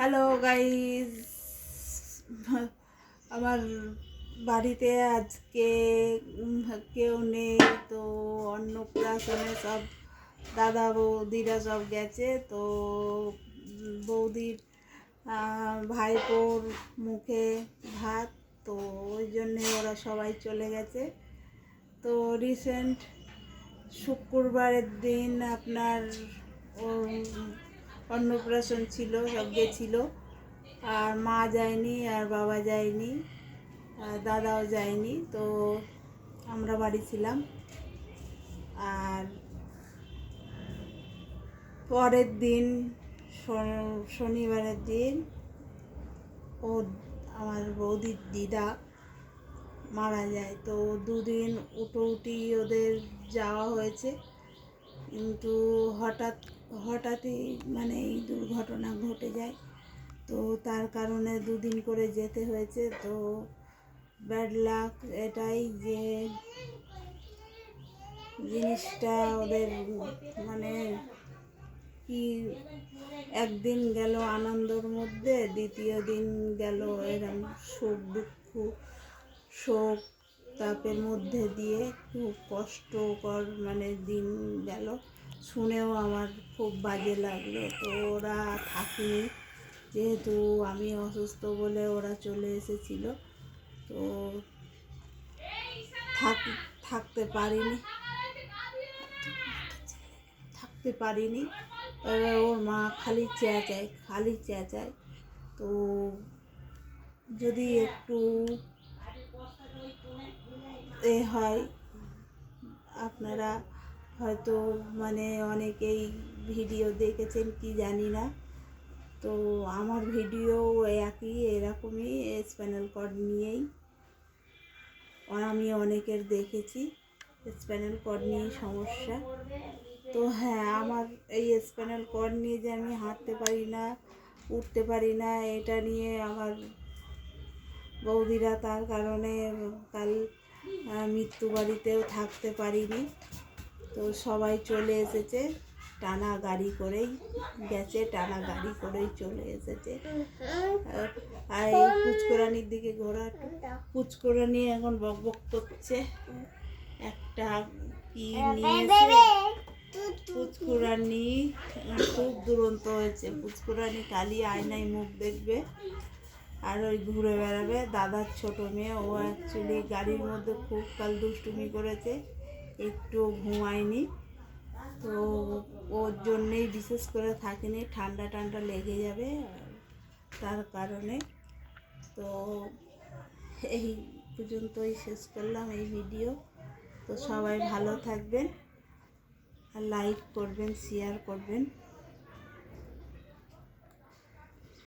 Hello guys আমার বাড়িতে আজকে কেউ নেই, তো অন্নপ্রাশনে সব দাদা বৌদিরা সব গেছে, তো বৌদির ভাইপোর মুখে ভাত, তো ওই জন্যে ওরা সবাই চলে গেছে। তো রিসেন্ট শুক্রবারের দিন আপনার অন্নপ্রাশন ছিল সব গেছিল আর মা যায়নি, আর বাবা যায়নি দাদাও যায়নি, তো আমরা বাড়ি ছিলাম। আর পরের দিন শনিবারের দিন ও, আমার বৌদির দিদা মারা যায়। তো দুদিন উটো উটি ওদের যাওয়া হয়েছে। কিন্তু হঠাৎ হঠাৎই মানে এই দুর্ঘটনা ঘটে যায়। তো তার কারণে দুদিন করে যেতে হয়েছে। তো ব্যাড লাক এটাই যে জিনিসটা ওদের মানে কি একদিন গেল আনন্দর মধ্যে, দ্বিতীয় দিন গেল এরম সুখ দুঃখ, শোক তাপের মধ্যে দিয়ে খুব কষ্টকর মানে দিন গেল। শুনেও আমার খুব বাজে লাগল। তো ওরা থাকেনি। যেহেতু আমি অসুস্থ বলে ওরা চলে এসেছিল, তো থাক, থাকতে পারিনি। থাকতে পারিনি। এবার ওর মা খালি চেঁচায় খালি চেঁচায়। তো যদি একটু এ হয়, আপনারা হয়তো মানে অনেকেই ভিডিও দেখেছেন, কি জানি না। তো আমার ভিডিও একই, এরকমই স্প্যানেল কর্ড নিয়েই। আমি অনেকের দেখেছি স্প্যানেল কর্ড নিয়েই সমস্যা। তো হ্যাঁ আমার এই স্প্যানেল কর্ড নিয়ে যে আমি হাঁটতে পারি না, উঠতে পারি না, এটা নিয়ে আমার বৌদিরা তার কারণে কাল মৃত্যু বাড়িতেও থাকতে পারিনি। তো সবাই চলে এসেছে। টানা গাড়ি করেই গেছে, টানা গাড়ি করেই চলে এসেছে। আর- এই পুচকরানির দিকে ঘোরা পুচকরানি এখন বক বক করছে। একটা কি নিয়েছে? পুচকুরানি খুব দুরন্ত হয়েছে। পুচকুরানি কালি আয়নায় মুখ দেখবে আর ওই ঘুরে বেড়াবে। দাদার ছোট মেয়ে, ও অ্যাকচুয়ালি গাড়ির মধ্যে খুব কাল দুষ্টুমি করেছে। একটু ঘুমায়নি। তো ওর জন্যেই বিশেষ করে থাকেনি, ঠান্ডা ঠান্ডা লেগে যাবে তার কারণে। তো এই পর্যন্তই শেষ করলাম এই ভিডিও তো সবাই ভালো থাকবেন, আর লাইক করবেন শেয়ার করবেন।